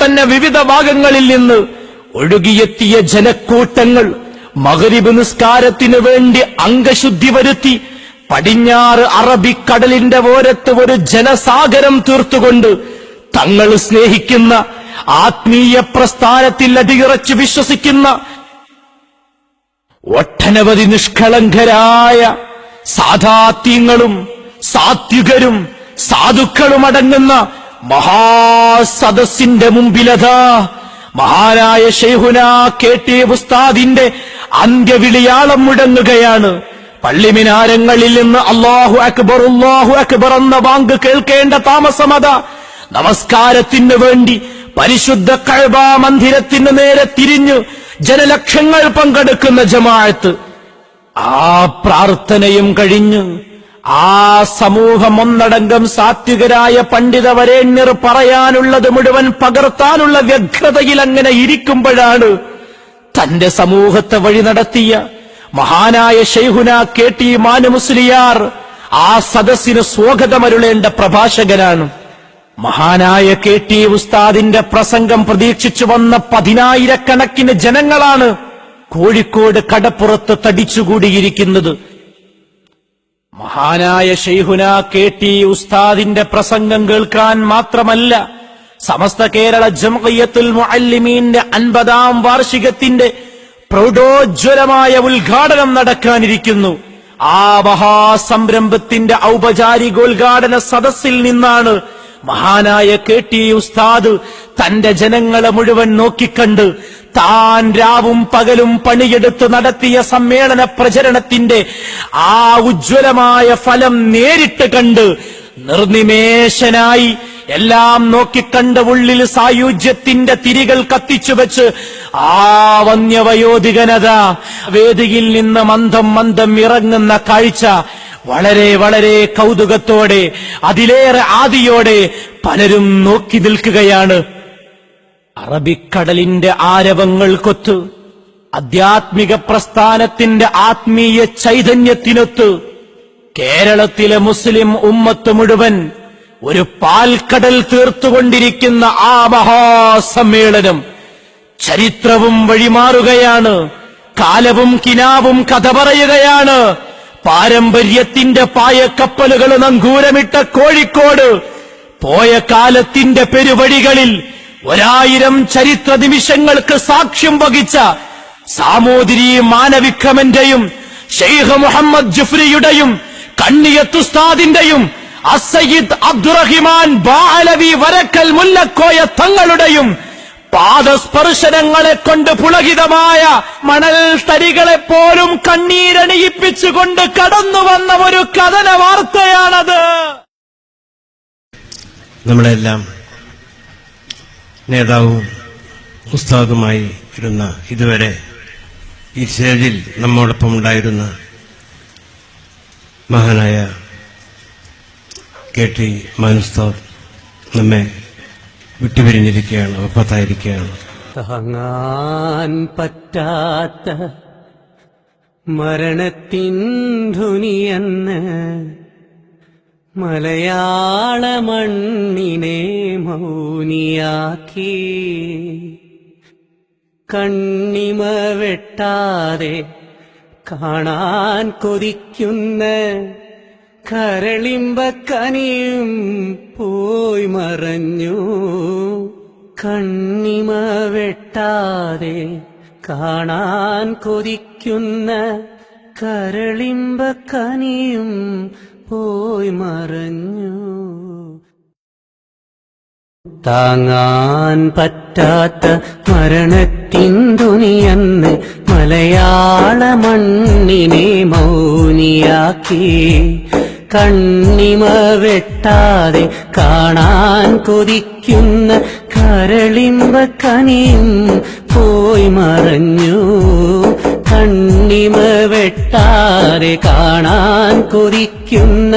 തന്നെ വിവിധ ഭാഗങ്ങളിൽ നിന്ന് ഒഴുകിയെത്തിയ ജനക്കൂട്ടങ്ങൾ മകരിബ് നിസ്കാരത്തിനു വേണ്ടി അംഗശുദ്ധി വരുത്തി പടിഞ്ഞാറ് അറബിക്കടലിന്റെ ഓരത്ത് ഒരു ജനസാഗരം തീർത്തുകൊണ്ട് തങ്ങൾ സ്നേഹിക്കുന്ന ആത്മീയ പ്രസ്ഥാനത്തിൽ അടിയുറച്ച് വിശ്വസിക്കുന്ന ഒട്ടനവധി നിഷ്കളങ്കരായ സാധാത്യങ്ങളും സാത്വികരും സാധുക്കളും അടങ്ങുന്ന മഹാസദസ്സിന്റെ മുമ്പിലതാ മഹാനായ ഷെയ്ഹുന കെ ടി ഉസ്താദിന്റെ അന്ത്യവിളിയാളം മുഴങ്ങുകയാണ് പള്ളിമിനാരങ്ങളിൽ നിന്ന് അള്ളാഹു അക്ബർ അള്ളാഹു അക്ബർ എന്ന ബാങ്ക് കേൾക്കേണ്ട താമസമത നമസ്കാരത്തിന് വേണ്ടി പരിശുദ്ധ കഴബ മന്ദിരത്തിന് നേരെ തിരിഞ്ഞു ജനലക്ഷങ്ങൾ പങ്കെടുക്കുന്ന ജമാഅത്ത്. ആ പ്രാർത്ഥനയും കഴിഞ്ഞ് ആ സമൂഹം ഒന്നടങ്കം സാത്വികരായ പണ്ഡിത വരേണ്യർ പറയാനുള്ളത് മുഴുവൻ പകർത്താനുള്ള വ്യഗ്രതയിൽ അങ്ങനെ ഇരിക്കുമ്പോഴാണ് തന്റെ സമൂഹത്തെ വഴി നടത്തിയ മഹാനായ ഷെയ്ഹുന കെ ടി മാനുമുസ്ലിയാർ ആ സദസ്സിന് സ്വാഗതമരുളേണ്ട പ്രഭാഷകനാണ്. മഹാനായ കെ ടി ഉസ്താദിന്റെ പ്രസംഗം പ്രതീക്ഷിച്ചു വന്ന പതിനായിരക്കണക്കിന് ജനങ്ങളാണ് കോഴിക്കോട് കടപ്പുറത്ത് തടിച്ചുകൂടിയിരിക്കുന്നത്. മഹാനായ ഷെയ്ഹുന കെ ടി ഉസ്താദിന്റെ പ്രസംഗം കേൾക്കാൻ മാത്രമല്ല സമസ്ത കേരള ജംഇയ്യത്തുൽ മുഅല്ലിമീന്റെ അൻപതാം വാർഷികത്തിന്റെ പ്രൗഢോജ്വലമായ ഉദ്ഘാടനം നടക്കാനിരിക്കുന്നു. ആ മഹാസംരംഭത്തിന്റെ ഔപചാരികോദ്ഘാടന സദസ്സിൽ നിന്നാണ് മഹാനായ കെ ടി ഉസ്താദ് തന്റെ ജനങ്ങളെ മുഴുവൻ നോക്കിക്കണ്ട്. താൻ രാവും പകലും പണിയെടുത്ത് നടത്തിയ സമ്മേളന പ്രചരണത്തിന്റെ ആ ഉജ്ജ്വലമായ ഫലം നേരിട്ട് കണ്ട് നിർനിമേഷനായി എല്ലാം നോക്കിക്കണ്ട ഉള്ളിൽ സായുജ്യത്തിന്റെ തിരികൾ കത്തിച്ചു വെച്ച് ആ വന്യവയോധികനത വേദിയിൽ നിന്ന് മന്ദം മന്ദം ഇറങ്ങുന്ന കാഴ്ച വളരെ വളരെ കൗതുകത്തോടെ അതിലേറെ ആദിയോടെ പലരും നോക്കി നിൽക്കുകയാണ്. അറബിക്കടലിന്റെ ആരവങ്ങൾക്കൊത്ത് ആധ്യാത്മിക പ്രസ്ഥാനത്തിന്റെ ആത്മീയ ചൈതന്യത്തിനൊത്ത് കേരളത്തിലെ മുസ്ലിം ഉമ്മത്ത് മുഴുവൻ ഒരു പാൽക്കടൽ തീർത്തുകൊണ്ടിരിക്കുന്ന ആ മഹാസമ്മേളനം ചരിത്രവും വഴിമാറുകയാണ് കാലവും കിനാവും കഥ പറയുകയാണ്. പാരമ്പര്യത്തിന്റെ പായക്കപ്പലുകൾ നങ്കൂരമിട്ട കോഴിക്കോട് പോയ കാലത്തിന്റെ പെരുവഴികളിൽ ഒരായിരം ചരിത്ര നിമിഷങ്ങൾക്ക് സാക്ഷ്യം വഹിച്ച സാമൂതിരി മാനവിക്രമന്റെയും ഷെയ്ഖ് മുഹമ്മദ് ജുഫ്രിയുടെയും കണ്ണിയത്തുസ്താദിന്റെയും അസയ്യിദ് അബ്ദുറഹിമാൻ ബാലവി വരക്കൽ മുല്ലക്കോയ തങ്ങളുടെയും പാദസ്പർശനങ്ങളെ കൊണ്ട് പുളകിതമായ മണൽ തരികളെ പോലും കണ്ണീരണിയിപ്പിച്ചുകൊണ്ട് കടന്നു വന്ന ഒരു കഥന വാർത്തയാണത്. നമ്മളെല്ലാം നേതാവും ഉസ്താദുമായി ഇരുന്ന ഇതുവരെ ഈ സ്റ്റേജിൽ നമ്മോടൊപ്പം ഉണ്ടായിരുന്ന മഹാനായ കെ ടി മാനുസ്താദ് നമ്മെ വിട്ടുപിരിഞ്ഞിരിക്കുകയാണ് ഒപ്പത്തായിരിക്കുകയാണ് താങ്ങാൻ പറ്റാത്ത മരണത്തിൻ ധുനിയെന്ന് മലയാള മണ്ണിനെ മൗനിയാക്കി. കണ്ണിമ വെട്ടാതെ കാണാൻ കൊതിക്കുന്ന കരളിമ്പക്കനിയും പോയി മറഞ്ഞു. കണ്ണിമ വെട്ടാതെ കാണാൻ കൊതിക്കുന്ന കരളിമ്പക്കനിയും പോയി മറഞ്ഞു. താങ്ങാൻ പറ്റാത്ത മരണത്തിൻ തുനിയെന്ന് മലയാള മണ്ണിനെ മൗനിയാക്കി. കണ്ണിമ വെട്ടാതെ കാണാൻ കൊതിക്കുന്ന കരളിമ്പ കനിയും പോയി മറഞ്ഞു. കാണാൻ കൊതിക്കുന്ന